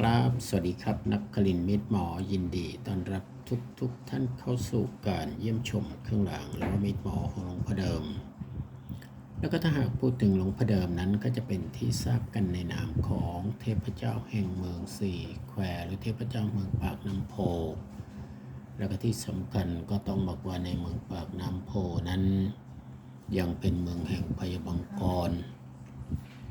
ครับ สวัสดีครับ นักคลินมิตรหมอยินดีต้อนรับทุกทุกท่านเข้าสู่การเยี่ยมชมเครื่องรางหรือว่ามิตรหมอของหลวงพ่อเดิม แล้วก็ถ้าหากพูดถึงหลวงพ่อเดิมนั้นก็จะเป็นที่ทราบกันในนามของเทพเจ้าแห่งเมืองสี่แควหรือเทพเจ้าเมืองปากน้ำโพ แล้วก็ที่สำคัญก็ต้องบอกว่าในเมืองปากน้ำโพนั้น ยังเป็นเมืองแห่งพยาบังกร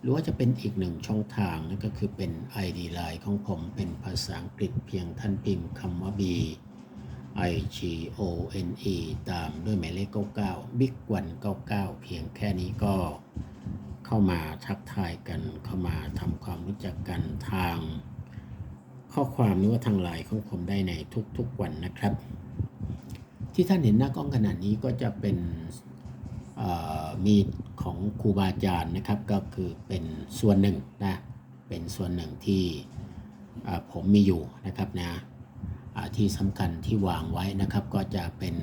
หรือว่าจะเป็นอีกหนึ่งช่องทางนั่นก็คือเป็น ID Line ของผมเป็นภาษาอังกฤษเพียงท่านพิมพ์คำว่า B I G O N E ตามด้วยหมายเลข 99 Big วัน99 เพียงแค่นี้ก็เข้ามาทักทายกันเข้ามาทำความรู้จักกันทาง ข้อความหรือว่าทางไลน์ของผมได้ในทุกๆวันนะครับ ที่ท่านเห็นหน้ากล้องขนาดนี้ก็จะเป็น มีดของครูบาอาจารย์นะครับก็คือเป็นส่วนหนึ่งนะเป็นส่วนหนึ่งที่ผมมีอยู่นะครับนะที่สำคัญที่วางไว้นะครับก็จะเป็น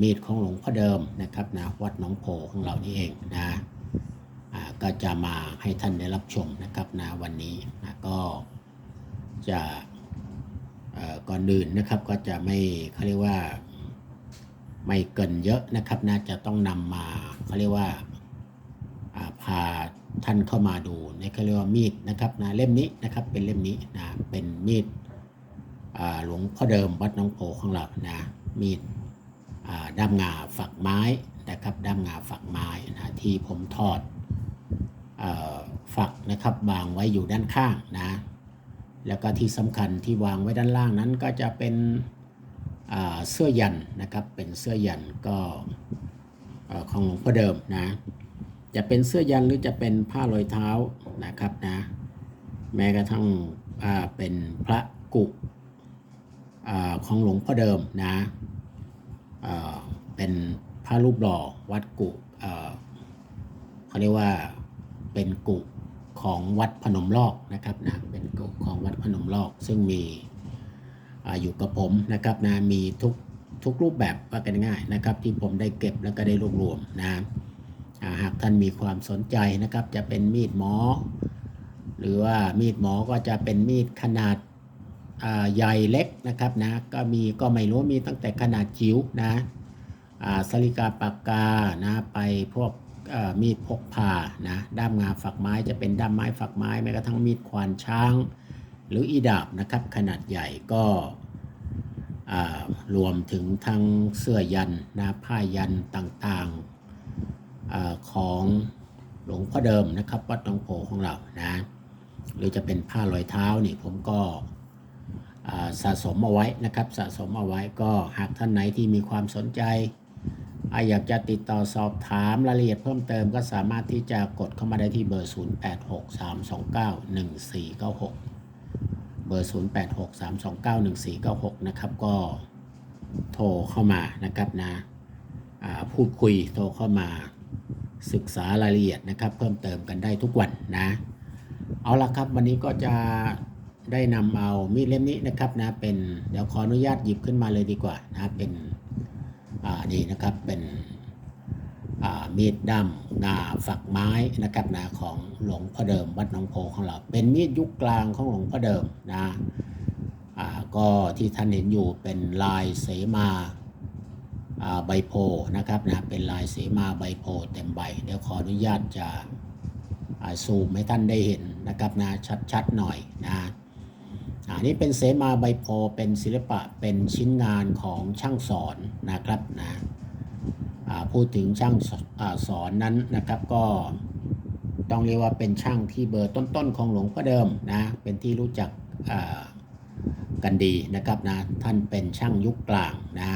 มีดของหลวงพ่อเดิมนะครับนะวัดหนองโพของเรานี่เองนะก็จะมาให้ท่านได้รับชมนะครับนะวันนี้นะก็จะก่อก่อนอื่นนะครับก็จะไม่เขาเรียกว่า ไม่เกินเยอะนะครับ น่าจะต้องนำมาเขาเรียกว่าพาท่านเข้ามาดูในเขาเรียกว่ามีดนะครับนะเล่มนี้นะครับเป็นเล่มนี้นะเป็นมีดหลวงพ่อเดิมวัดน้องโพของเรานะมีดด้ามงาฝักไม้นะครับด้ามงาฝักไม้นะที่ผมทอดฝักนะครับวางไว้อยู่ด้านข้างนะแล้วก็ที่สำคัญที่วางไว้ด้านล่างนั้นก็จะเป็น เสื้อยันนะครับเป็นเสื้อยันก็ของหลวงพ่อเดิมนะจะเป็นเสื้อยันหรือจะเป็นผ้าลอยเท้านะครับนะแม้กระทั่งเป็นพระกุอของหลวงพ่อเดิมนะเป็นพระรูปหล่อวัดกุเขาเรียกว่าเป็นกุของวัดพนมลอกนะครับนะเป็นกุของวัดพนมลอกซึ่งมี อยู่กับผมนะครับนะมีทุกทุกรูปแบบว่ากันง่ายนะครับ ที่ผมได้เก็บแล้วก็ได้รวบรวมนะหากท่านมีความสนใจนะครับ จะเป็นมีดหมอ หรือว่ามีดหมอก็จะเป็นมีดขนาดาใหญ่เล็กนะครับนะก็มีก็ไม่รู้มีตั้งแต่ขนาดจิ๋วนะสลิกาปากกานะไปพวกมีดพกพานะด้ามงาฝักไม้จะเป็นด้ามไม้ฝักไม้แม้กระทั่งมีดควานช้าง หรืออีดาบนะครับขนาดใหญ่ก็รวมถึงทั้งเสื้อยันนะผ้ายันต่างๆอของหลวงพ่อเดิมนะครับวัดหนองโพของเรานะหรือจะเป็นผ้าลอยเท้านี่ผมก็สะสมเอาไว้นะครับสะสมเอาไว้ก็หากท่านไหนที่มีความสนใจอ่าอยากจะติดต่อสอบถามรายละเอียดเพิ่มเติมก็สามารถที่จะกดเข้ามาได้ที่เบอร์ 0863291496 เบอร์ 0863291496 นะครับ ก็โทรเข้ามานะครับนะพูดคุยโทรเข้ามาศึกษารายละเอียดนะครับ เพิ่มเติมกันได้ทุกวันนะ เอาละครับวันนี้ก็จะได้นำเอามีดเล่มนี้นะครับนะเป็นเดี๋ยวขออนุญาตหยิบขึ้นมาเลยดีกว่านะเป็นอ่านี่นะครับเป็น มีดด้ามงาฝักไม้นะครับนะของหลวงพ่อเดิมวัดหนองโพของเรา เป็นมีดยุคกลางของหลวงพ่อเดิมนะก็ที่ท่านเห็นอยู่เป็นลายเสมาใบโพนะครับนะเป็นลายเสมาใบโพเต็มใบ เดี๋ยวขออนุญาตจะซูมให้ท่านได้เห็นนะครับนะชัดๆหน่อยนะอันนี้เป็นเสมาใบโพเป็นศิลปะเป็นชิ้นงานของช่างสอนนะครับนะอ่า พูดถึงช่างสอสอนนั้นนะครับก็ต้องเรียกว่าเป็นช่างที่เบอร์ต้นๆของหลวงพ่อเดิมนะเป็นที่รู้จักกันดีนะครับนะท่านเป็นช่างยุคกลางนะ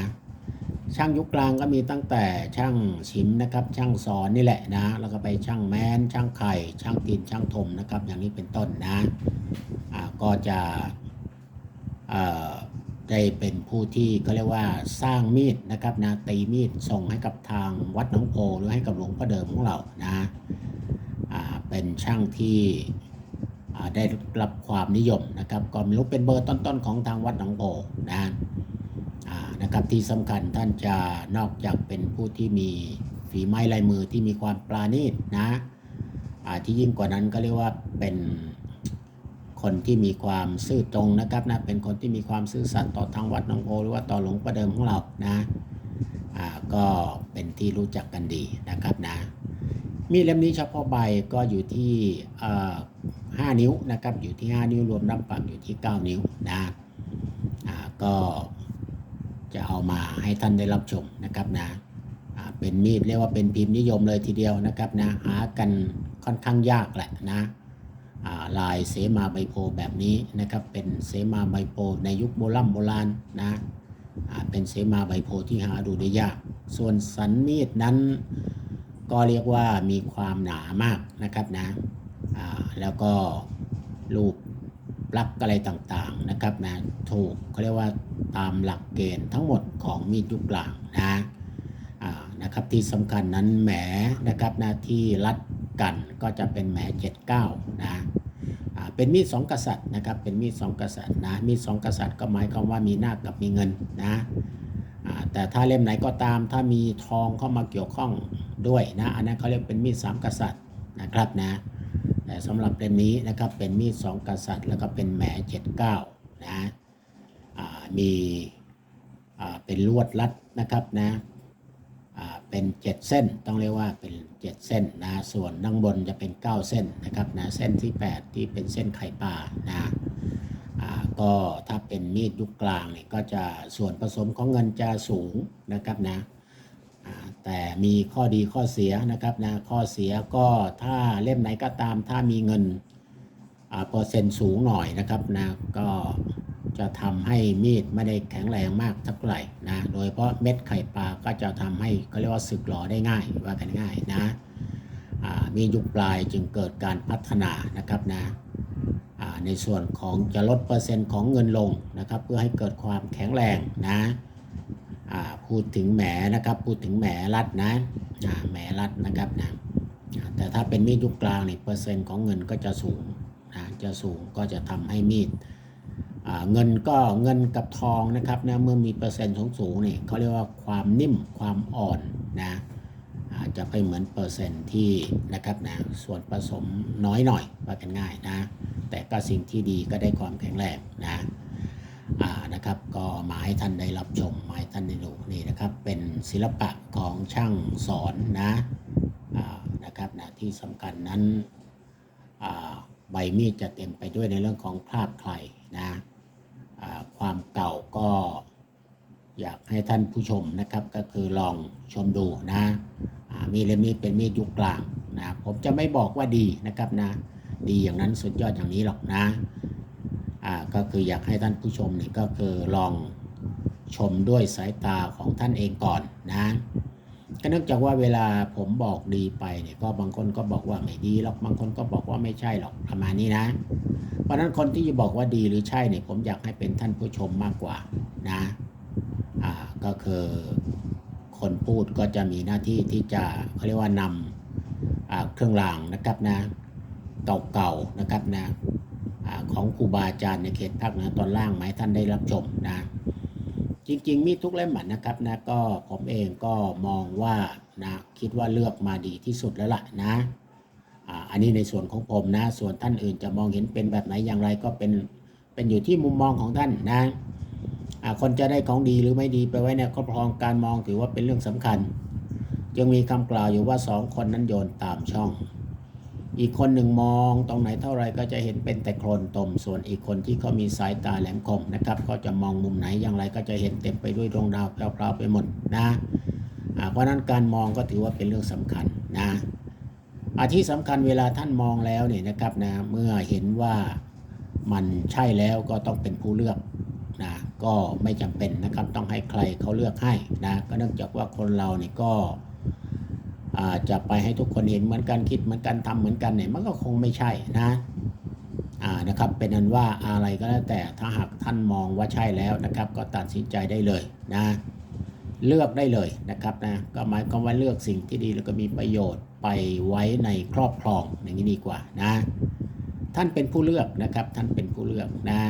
ช่างยุคกลางก็มีตั้งแต่ช่างชิมนะครับช่างสอนนี่แหละนะแล้วก็ไปช่างแมนช่างไข่ช่างตีนช่างถมนะครับอย่างนี้เป็นต้นนะก็จะ ได้เป็นผู้ที่ก็เรียกว่าสร้างมีดนะครับนะตีมีดส่งให้กับทางวัดหนองโพหรือให้กับหลวงพ่อเดิมของเรานะเป็นช่างที่ได้รับความนิยมนะครับก็ไม่รู้เป็นเบอร์ต้นๆของทางวัดหนองโพนะนะครับที่สำคัญท่านจะนอกจากเป็นผู้ที่มีฝีไม้ลายมือที่มีความปราณีตนะที่ยิ่งกว่านั้นก็เรียกว่าเป็น คนที่มีความซื่อตรงนะครับนะเป็นคนที่มีความซื่อสัตย์ต่อทางวัดหนองโพหรือว่าต่อหลวงพ่อเดิมของเรานะอ่าก็เป็นที่รู้จักกันดีนะครับนะมีดเล่มนี้เฉพาะใบก็อยู่ที่เอ่อ5นิ้วนะครับอยู่ที่ 5 นิ้วรวมรับปักอยู่ที่ 9 นิ้วนะอ่าก็จะเอามาให้ท่านได้รับชมนะครับนะเป็นมีดเรียกว่าเป็นพิมพ์นิยมเลยทีเดียวนะครับนะหากันค่อนข้างยากแหละนะ ลายเสมาใบโพแบบนี้นะครับ เป็นเสมาใบโพในยุคโบราณโบราณนะเป็นเสมาใบโพที่หาดูได้ยาก ส่วนสันมีดนั้นก็เรียกว่ามีความหนามากนะครับนะแล้วก็รูปลักอะไรต่างๆนะครับนะถูกเขาเรียกว่าตามหลักเกณฑ์ทั้งหมดของมีดยุคกลางนะนะครับที่สำคัญนั้นแหมนะครับนะที่รัด กันก็จะเป็นแหม79นะอ่านะเป็นมีดสองกษัตริย์นะครับเป็นมีดสองกษัตริย์นะมีดสองกษัตริย์ก็หมายความว่ามีหน้ากับมีเงินนะแต่ถ้าเล่มไหนก็ตามถ้ามีทองเข้ามาเกี่ยวข้องด้วยนะอันนั้นเขาเรียกเป็นมีดสามกษัตริย์นะครับนะแต่สำหรับเล่มนี้นะครับเป็นมีดสองกษัตริย์แล้วก็เป็นแหมเจ็ดเก้านะมีเป็นลวดลัดนะครับนะ เป็น7เส้น ต้องเรียกว่าเป็น7เส้นนะ ส่วนด้านบนจะเป็น9เส้นนะครับนะเส้นที่8ที่เป็นเส้นไข่ปลานะก็ถ้าเป็นมีดยุคกลางเนี่ยก็จะส่วนผสมของเงินจะสูงนะครับนะแต่มีข้อดีข้อเสียนะครับนะข้อเสียก็ถ้าเล่มไหนก็ตามถ้ามีเงินอ่าเปอร์เซ็นต์สูงหน่อยนะครับนะก็ จะทำให้มีดไม่ได้แข็งแรงมากเท่าไหร่นะ โดยเฉพาะเม็ดไข่ปลาก็จะทำให้เขาเรียกว่าสึกหลอได้ง่ายว่ากันง่ายนะมียุคปลายจึงเกิดการพัฒนานะครับนะในส่วนของจะลดเปอร์เซ็นต์ของเงินลงนะครับ เพื่อให้เกิดความแข็งแรงนะพูดถึงแหมนะครับพูดถึงแหมรัดนะแหมรัดนะครับนะแต่ถ้าเป็นมีดยุคกลางเนี่ยเปอร์เซ็นต์ของเงินก็จะสูงนะจะสูงก็จะทำให้มีด เงินก็เงินกับทองนะครับนะเมื่อมีเปอร์เซ็นต์สูงสูงๆเนี่ยเขาเรียกว่าความนิ่มความอ่อนนะอาจจะไปเหมือนเปอร์เซ็นต์ที่นะครับนะส่วนผสมน้อยหน่อยว่ากันง่ายนะ แต่ก็สิ่งที่ดีก็ได้ความแข็งแรงนะนะครับก็มาให้ท่านได้รับชมมาให้ท่านได้ดูนี่นะครับ เป็นศิลปะของช่างสอนนะนะครับนะที่สำคัญนั้นใบมีดจะเต็มไปด้วยในเรื่องของคราบไคลนะ ก็อยากให้ท่านผู้ชมนะครับก็คือลองชมดูนะมีดเล่มนี้เป็นมีดยุคกลางนะผมจะไม่บอกว่าดีนะครับนะ ดีอย่างนั้นสุดยอดอย่างนี้หรอกนะก็คืออยากให้ท่านผู้ชมนี่ก็คือลองชมด้วยสายตาของท่านเองก่อนนะ ก็เนื่องจากว่าเวลาผมบอกดีไปเนี่ยก็บางคนก็บอกว่าไม่ดีหรอกบางคนก็บอกว่าไม่ใช่หรอกประมาณนี้นะ เพราะนั้นคนที่จะบอกว่าดีหรือใช่เนี่ยผมอยากให้เป็นท่านผู้ชมมากกว่านะอ่าก็คือคนพูดก็จะมีหน้าที่ที่จะเขาเรียกว่านำเครื่องรางนะครับนะเก่าๆนะครับนะอาของครูบาอาจารย์ในเขตภาคเหนือตอนล่างไหมาให้ท่านได้รับชมนะ จริง ๆ มีทุกเล่มอะนะครับนะก็ผมเองก็มองว่านะคิดว่าเลือกมาดีที่สุดแล้วล่ะนะอันนี้ในส่วนของผมนะ ส่วนท่านอื่นจะมองเห็นเป็นแบบไหนอย่างไรก็เป็นเป็นอยู่ที่มุมมองของท่านนะคนจะได้ของดีหรือไม่ดีไปไว้เนี่ยก็พองการมองถือว่าเป็นเรื่องสำคัญยังมีคำกล่าวอยู่ว่าสองคนนั้นโยนตามช่อง อีกคนหนึ่งมองตรงไหนเท่าไรก็จะเห็นเป็นแต่โคลนตม ส่วนอีกคนที่เขามีสายตาแหลมคมนะครับก็จะมองมุมไหนอย่างไรก็จะเห็นเต็มไปด้วยดวงดาวแพรวๆไปหมดนะเพราะฉะนั้นการมองก็ถือว่าเป็นเรื่องสำคัญนะอาที่สำคัญเวลาท่านมองแล้วเนี่ยนะครับนะเมื่อเห็นว่ามันใช่แล้วก็ต้องเป็นผู้เลือกนะก็ไม่จำเป็นนะครับต้องให้ใครเขาเลือกให้นะก็เนื่องจากว่าคนเราเนี่ยก็ จจะไปให้ทุกคนเห็นเหมือนกันคิดเหมือนกันทำเหมือนกันเนี่ยมันก็คงไม่ใช่นะนะครับเป็นนั้นว่าอะไรก็แล้วแต่ถ้าหากท่านมองว่าใช่แล้วนะครับ ก็ตัดสินใจได้เลยนะเลือกได้เลยนะครับนะก็หมายความว่าเลือกสิ่งที่ดีแล้วก็มีประโยชน์ไปไว้ในครอบครองอย่างนี้ดีกว่านะท่านเป็นผู้เลือกนะครับท่านเป็นผู้เลือกนะ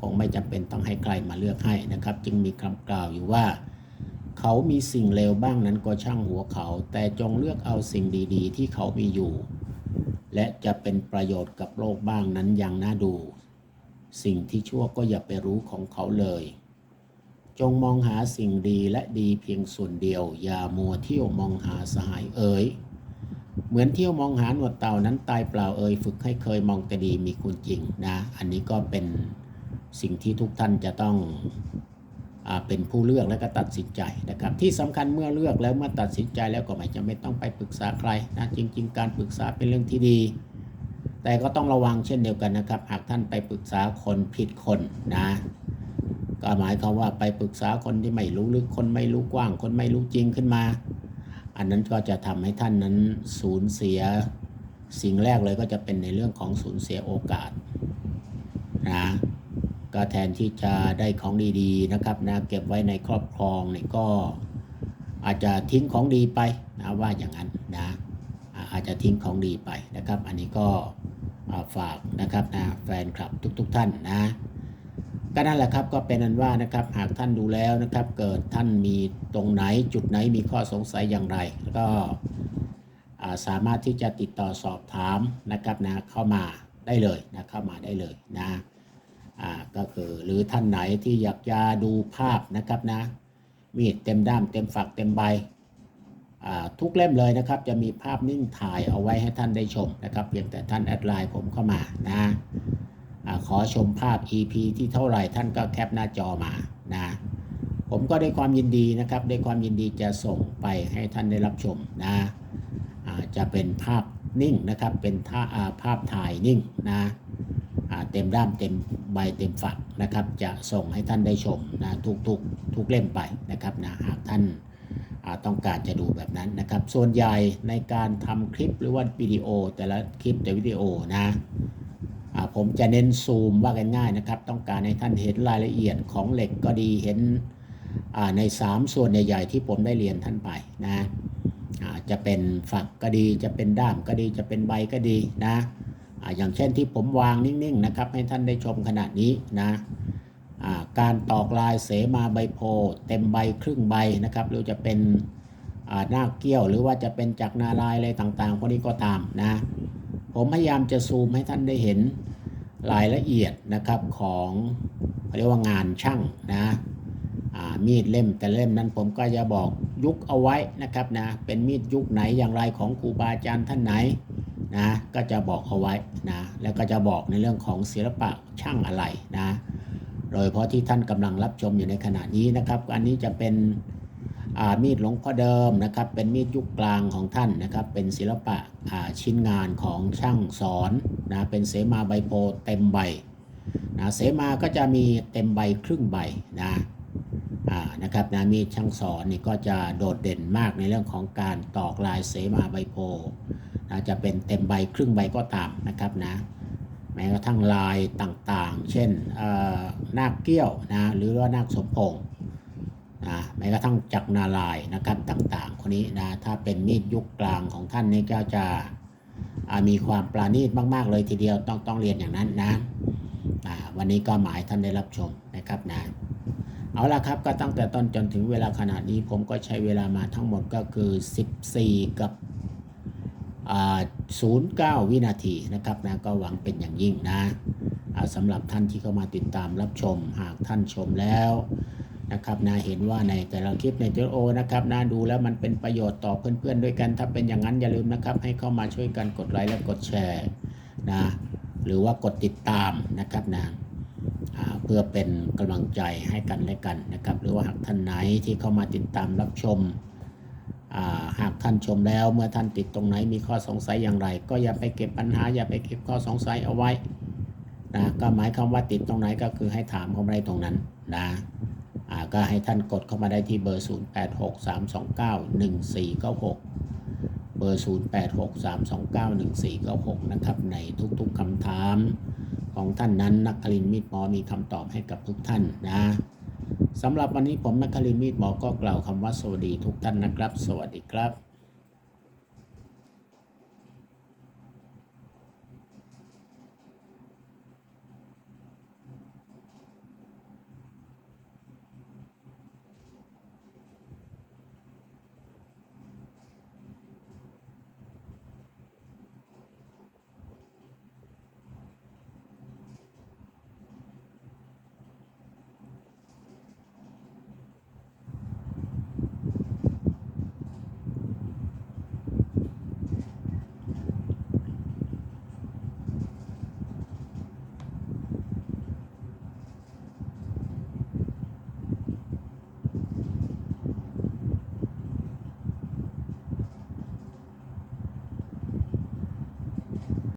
คงไม่จำเป็นต้องให้ใครมาเลือกให้นะครับ จึงมีคำกล่าวอยู่ว่า เขามีสิ่งเลวบ้างนั้นก็ช่างหัวเขา แต่จงเลือกเอาสิ่งดีๆ ที่เขามีอยู่ และจะเป็นประโยชน์กับโลกบ้างนั้นยังน่าดู สิ่งที่ชั่วก็อย่าไปรู้ของเขาเลย จงมองหาสิ่งดีและดีเพียงส่วนเดียว อย่ามัวเที่ยวมองหาสหายเอ๋ยเหมือนเที่ยวมองหาหนวดเต่านั้นตายเปล่าเอ่ยฝึกให้เคยมองแต่ดีมีคุณจริงนะ อันนี้ก็เป็นสิ่งที่ทุกท่านจะต้อง เป็นผู้เลือกและก็ตัดสินใจนะครับที่สำคัญเมื่อเลือกแล้วเมื่อตัดสินใจแล้วก็ไม่จำเป็นต้องไปปรึกษาใครนะจริง ๆ การปรึกษาเป็นเรื่องที่ดี แต่ก็ต้องระวังเช่นเดียวกันนะครับ หากท่านไปปรึกษาคนผิดคนนะก็หมายความว่าไปปรึกษาคนที่ไม่รู้ลึกคนไม่รู้กว้าง คนไม่รู้จริงขึ้นมา อันนั้นก็จะทำให้ท่านนั้นสูญเสียสิ่งแรกเลยก็จะเป็นในเรื่องของสูญเสียโอกาสนะ ก็แทนที่จะได้ของดีๆนะครับนะเก็บไว้ในครอบครองเนี่ยก็อาจจะทิ้งของดีไปนะว่าอย่างนั้นนะอาจจะทิ้งของดีไปนะครับ อันนี้ก็าฝากนะครับนะแฟนคลับทุกๆทท่านนะก็นั่นแหละครับก็เป็นนั้นว่านะครับหากท่านดูแล้วนะครับ เกิดท่านมีตรงไหนจุดไหนมีข้อสงสัยอย่างไร แล้วก็สามารถที่จะติดต่อสอบถามนะครับนะเข้ามาได้เลยนะเข้ามาได้เลยนะ อ่าก็คือหรือท่านไหนที่อยากจะดูภาพนะครับนะ มีดเต็มด้ามเต็มฝักเต็มใบทุกเล่มเลยนะครับ จะมีภาพนิ่งถ่ายเอาไว้ให้ท่านได้ชมนะครับ เพียงแต่ท่านแอดไลน์ผมเข้ามานะอขอชมภาพ EP ที่เท่าไหร่ท่านก็แคปหน้าจอมานะผมก็ได้ความยินดีนะครับได้ความยินดีจะส่งไปให้ท่านได้รับชมนะอ่าจะเป็นภาพนิ่งนะครับเป็นท่าภาพถ่ายนิ่งนะ เต็มด้ามเต็มใบเต็มฝักนะครับ จะส่งให้ท่านได้ชมนะทุกทุกทุกเล่มไปนะครับนะหากท่านาต้องการจะดูแบบนั้นนะครับ ส่วนใหญ่ในการทำคลิปหรือว่าวิดีโอ แต่ละคลิปแต่วิดีโอนะผมจะเน้นซูมว่ากันง่ายนะครับ ต้องการให้ท่านเห็นรายละเอียดของเหล็กก็ดีเห็นอ่าใน 3 ส่วนใหญ่ ๆ ที่ผมได้เรียนท่านไปนะจะเป็นฝักก็ดีจะเป็นด้ามก็ดีจะเป็นใบก็ดีนะ อย่างเช่นที่ผมวางนิ่งๆนะครับให้ท่านได้ชมขนาดนี้นะการตอกลายเสมาใบโพเต็มใบครึ่งใบนะครับหรือจะเป็นหน้าเกี้ยวหรือว่าจะเป็นจักรนาลายอะไรต่างๆพวกนี้ก็ตามนะผมพยายามจะซูมให้ท่านได้เห็นรายละเอียดนะครับของเรียกว่างานช่างนะมีดเล่มแต่เล่มนั้นผมก็จะบอกยุคเอาไว้นะครับนะเป็นมีดยุคไหนอย่างไรของครูบาอาจารย์ท่านไหน นะก็จะบอกเอาไว้นะแล้วก็จะบอกในเรื่องของศิลปะช่างอะไรนะโดยเพราะที่ท่านกำลังรับชมอยู่ในขณะนี้นะครับ อันนี้จะเป็นมีดหลวงพ่อเดิมนะครับ เป็นมีดยุคกลางของท่านนะครับ เป็นศิลปะชิ้นงานของช่างสอนนะเป็นเสมาใบโพเต็มใบนะเสมาก็จะมีเต็มใบครึ่งใบนะนะครับนะมีดช่างสอนนี่ก็จะโดดเด่นมากในเรื่องของการตอกลายเสมาใบโพ นะจะเป็นเต็มใบครึ่งใบก็ตามนะครับนะแม้กระทั่งลายต่างๆ เช่นนาคเกี้ยวนะหรือว่านาคสมพงษ์นะแม้กระทั่งจักรนาลายนะครับต่างๆ คนนี้นะถ้าเป็นมีดยุคกลางของท่านนี่ก็จะมีความปราณีตมาก ๆ เลยทีเดียวต้องต้องเรียนอย่างนั้นนะวันนี้ก็หมายท่านได้รับชมนะครับนะเอาละครับก็ตั้งแต่ต้นจนถึงเวลาขนาดนี้ผมก็ใช้เวลามาทั้งหมดก็คือ 14 กับ 09 วินาทีนะครับนะก็หวังเป็นอย่างยิ่งนะสำหรับท่านที่เข้ามาติดตามรับชมหากท่านชมแล้วนะครับนะเห็นว่าในแต่ละคลิปในเจโอนะครับนะดูแล้วมันเป็นประโยชน์ต่อเพื่อนๆด้วยกัน ถ้าเป็นอย่างนั้นอย่าลืมนะครับ ให้เข้ามาช่วยกันกดไลค์และกดแชร์นะหรือว่ากดติดตามนะครับนะอ่าเพื่อเป็นกำลังใจให้กันและกันนะครับ หรือว่าหากท่านไหนที่เข้ามาติดตามรับชม หากท่านชมแล้วเมื่อท่านติดตรงไหนมีข้อสงสัยอย่างไร ก็อย่าไปเก็บปัญหา อย่าไปเก็บข้อสงสัยเอาไว้นะก็หมายความว่าติดตรงไหนก็คือให้ถามเข้ามาได้ตรงนั้นนะก็ให้ท่านกดเข้ามาได้ที่เบอร์ 0863291496 เบบอร์ 0863291496 นะครับ ในทุกๆคำถามของท่านนั้นนักคลินมีดหมอมีคำตอบให้กับทุกท่านนะ สำหรับวันนี้ผมแมคคลิมีดหมอก็กล่าวคำว่าสวัสดีทุกท่านนะครับ สวัสดีครับ